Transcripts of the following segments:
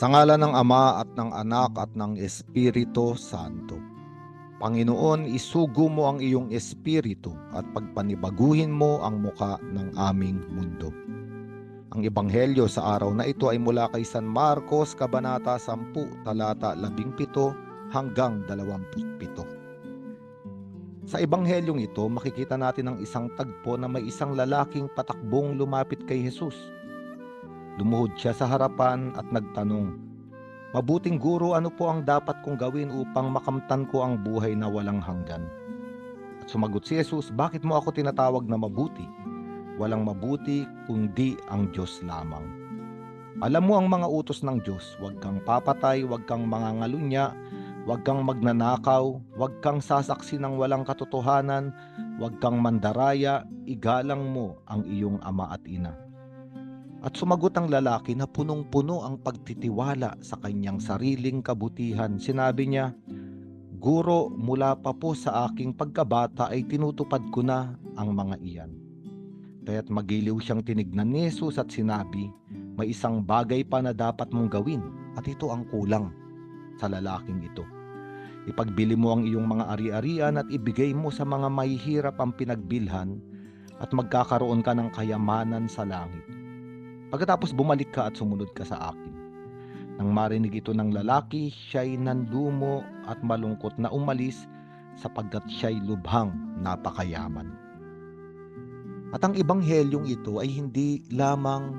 Sa ngala ng Ama at ng Anak at ng Espiritu Santo. Panginoon, isugo mo ang iyong espiritu at pagpanibaguhin mo ang muka ng aming mundo. Ang ebanghelyo sa araw na ito ay mula kay San Marcos, Kabanata 10, talata 17 hanggang 27. Sa ebanghelyong ito, makikita natin ang isang tagpo na may isang lalaking patakbong lumapit kay Jesus. Lumuhod siya sa harapan at nagtanong, Mabuting guro, ano po ang dapat kong gawin upang makamtan ko ang buhay na walang hanggan? At sumagot si Jesus, Bakit mo ako tinatawag na mabuti? Walang mabuti kundi ang Diyos lamang. Alam mo ang mga utos ng Diyos, huwag kang papatay, huwag kang mangangalunya, huwag kang magnanakaw, huwag kang sasaksi ng walang katotohanan, huwag kang mandaraya, igalang mo ang iyong ama at ina. At sumagot ang lalaki na punong-puno ang pagtitiwala sa kanyang sariling kabutihan. Sinabi niya, Guro, mula pa po sa aking pagkabata ay tinutupad ko na ang mga iyan. Kaya't magiliw siyang tinignan ni Jesus at sinabi, may isang bagay pa na dapat mong gawin at ito ang kulang sa lalaking ito. Ipagbili mo ang iyong mga ari-arian at ibigay mo sa mga mahihirap ang pinagbilhan at magkakaroon ka ng kayamanan sa langit Pagkatapos bumalik ka at sumunod ka sa akin. Nang marinig ito ng lalaki, siya'y nandumo at malungkot na umalis sapagkat siya'y lubhang napakayaman. At ang ibanghelyong ito ay hindi lamang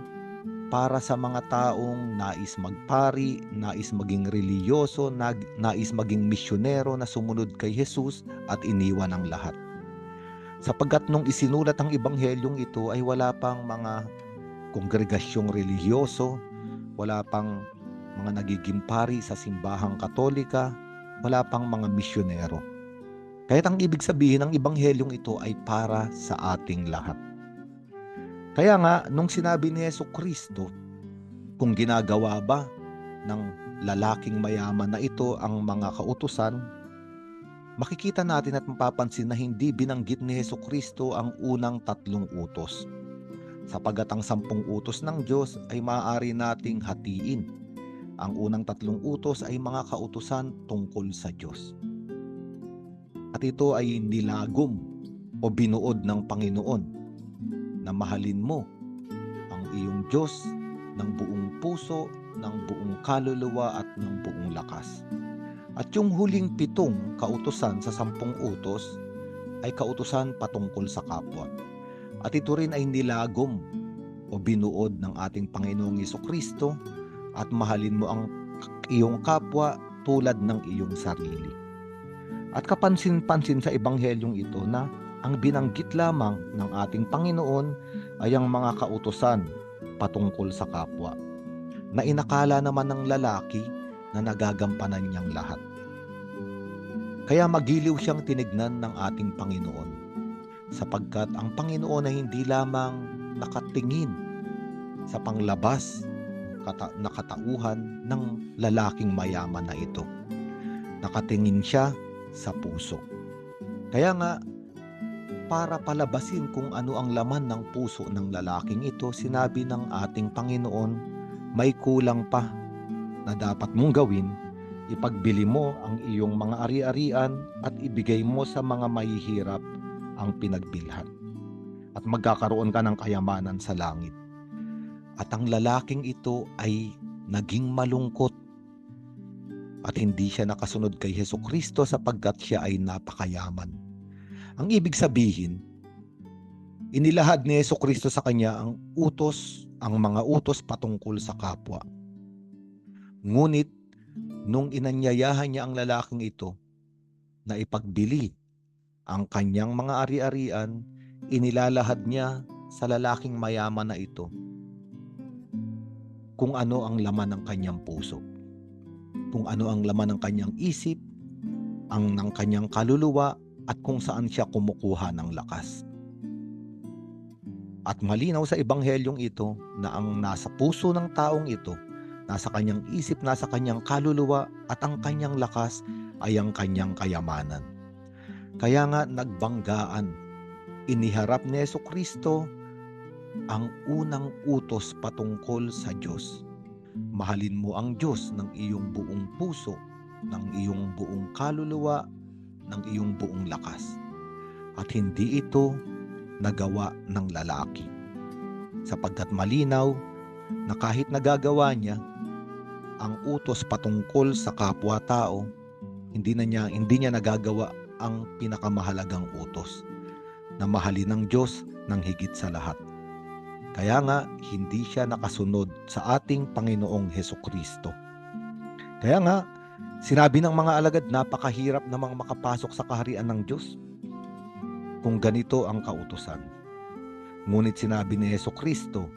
para sa mga taong nais magpari, nais maging reliyoso, nais maging misyonero na sumunod kay Jesus at iniwan ang lahat. Sapagkat nung isinulat ang ibanghelyong ito ay wala pang mga kongregasyong relihiyoso, wala pang mga nagiging pari sa simbahang katolika, wala pang mga misyonero. Kaya't ang ibig sabihin ng ibanghelyong ito ay para sa ating lahat. Kaya nga, nung sinabi ni Yeso Kristo, kung ginagawa ba ng lalaking mayaman na ito ang mga kautusan, makikita natin at mapapansin na hindi binanggit ni Yeso Kristo ang unang tatlong utos sapagat ang sampung utos ng Diyos ay maaari nating hatiin. Ang unang tatlong utos ay mga kautusan tungkol sa Diyos. At ito ay nilagom o binuod ng Panginoon na mahalin mo ang iyong Diyos ng buong puso, ng buong kaluluwa at ng buong lakas. At yung huling pitong kautusan sa sampung utos ay kautusan patungkol sa kapwa. At ito rin ay nilagom o binuod ng ating Panginoong Iso Kristo at mahalin mo ang iyong kapwa tulad ng iyong sarili. At kapansin-pansin sa ebanghelyong ito na ang binanggit lamang ng ating Panginoon ay ang mga kautusan patungkol sa kapwa na inakala naman ng lalaki na nagagampanan niyang lahat. Kaya magiliw siyang tinignan ng ating Panginoon sapagkat ang Panginoon ay hindi lamang nakatingin sa panglabas kata- na katauhan ng lalaking mayaman na ito. Nakatingin siya sa puso. Kaya nga, para palabasin kung ano ang laman ng puso ng lalaking ito, sinabi ng ating Panginoon, may kulang pa na dapat mong gawin, ipagbili mo ang iyong mga ari-arian at ibigay mo sa mga mahihirap ang pinagbilhan. At magkakaroon ka ng kayamanan sa langit. At ang lalaking ito ay naging malungkot at hindi siya nakasunod kay Heso Kristo sapagkat siya ay napakayaman. Ang ibig sabihin, inilahad ni Heso Kristo sa kanya ang utos, ang mga utos patungkol sa kapwa. Ngunit, nung inanyayahan niya ang lalaking ito na ipagbili ang kanyang mga ari-arian, inilalahad niya sa lalaking mayaman na ito kung ano ang laman ng kanyang puso, kung ano ang laman ng kanyang isip, ang ng kanyang kaluluwa at kung saan siya kumukuha ng lakas. At malinaw sa ebanghelyong ito na ang nasa puso ng taong ito, nasa kanyang isip, nasa kanyang kaluluwa at ang kanyang lakas ay ang kanyang kayamanan. Kaya nga nagbanggaan, iniharap ni Yeso Kristo ang unang utos patungkol sa Diyos. mahalin mo ang Diyos ng iyong buong puso, ng iyong buong kaluluwa, ng iyong buong lakas. At hindi ito nagawa ng lalaki. Sapagkat malinaw na kahit nagagawa niya ang utos patungkol sa kapwa-tao, hindi na niya hindi niya nagagawa ang pinakamahalagang utos na mahalin ng Diyos ng higit sa lahat. Kaya nga hindi siya nakasunod sa ating Panginoong Heso Kristo. Kaya nga sinabi ng mga alagad napakahirap namang makapasok sa kaharian ng Diyos kung ganito ang kautusan. Ngunit sinabi ni Heso Kristo,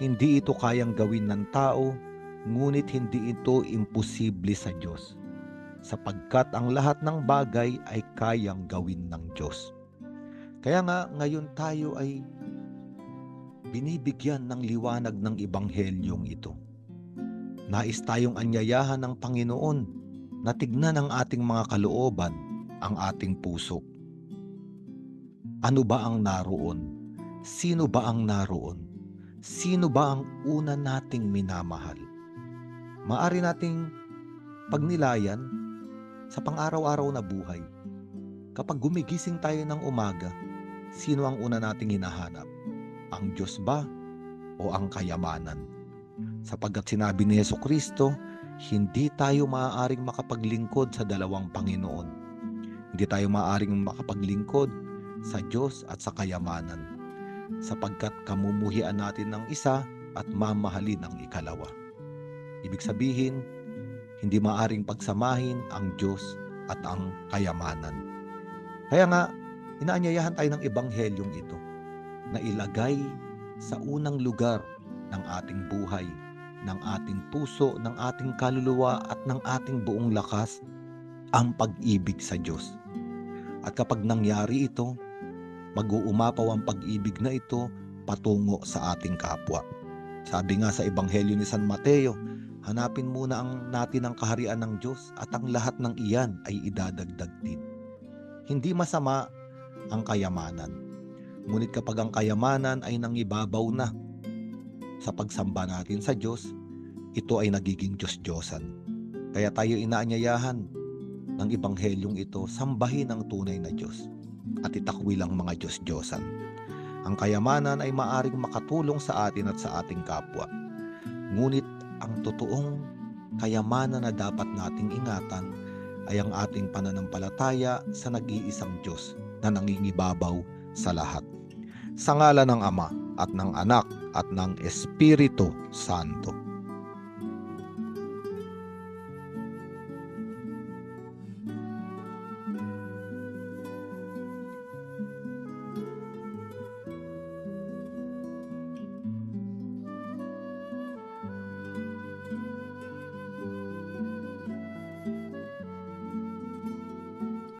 hindi ito kayang gawin ng tao, ngunit hindi ito imposible sa Diyos, sapagkat ang lahat ng bagay ay kayang gawin ng Diyos. Kaya nga ngayon tayo ay binibigyan ng liwanag ng ibanghelyong ito. Nais tayong anyayahan ng Panginoon na tignan ang ating mga kalooban, ang ating puso. Ano ba ang naroon? Sino ba ang naroon? Sino ba ang una nating minamahal? Maari nating pagnilayan sa pang-araw-araw na buhay. Kapag gumigising tayo ng umaga, sino ang una nating hinahanap? Ang Diyos ba o ang kayamanan? Sapagkat sinabi ni Yeso Kristo, hindi tayo maaaring makapaglingkod sa dalawang Panginoon. Hindi tayo maaaring makapaglingkod sa Diyos at sa kayamanan. Sapagkat kamumuhian natin ng isa at mamahalin ang ikalawa. Ibig sabihin, hindi maaring pagsamahin ang Diyos at ang kayamanan. Kaya nga, inaanyayahan tayo ng ebanghelyong ito na ilagay sa unang lugar ng ating buhay, ng ating puso, ng ating kaluluwa at ng ating buong lakas ang pag-ibig sa Diyos. At kapag nangyari ito, mag-uumapaw ang pag-ibig na ito patungo sa ating kapwa. Sabi nga sa Ebanghelyo ni San Mateo, hanapin muna ang natin ang kaharian ng Diyos at ang lahat ng iyan ay idadagdag din. Hindi masama ang kayamanan. Ngunit kapag ang kayamanan ay nangibabaw na sa pagsamba natin sa Diyos, ito ay nagiging Diyos-Diyosan. Kaya tayo inaanyayahan ng Ebanghelyong ito, sambahin ang tunay na Diyos at itakwil ang mga Diyos-Diyosan. Ang kayamanan ay maaring makatulong sa atin at sa ating kapwa. Ngunit ang totoong kayamanan na dapat nating ingatan ay ang ating pananampalataya sa nag-iisang Diyos na nangingibabaw sa lahat. Sa ngala ng Ama at ng Anak at ng Espiritu Santo.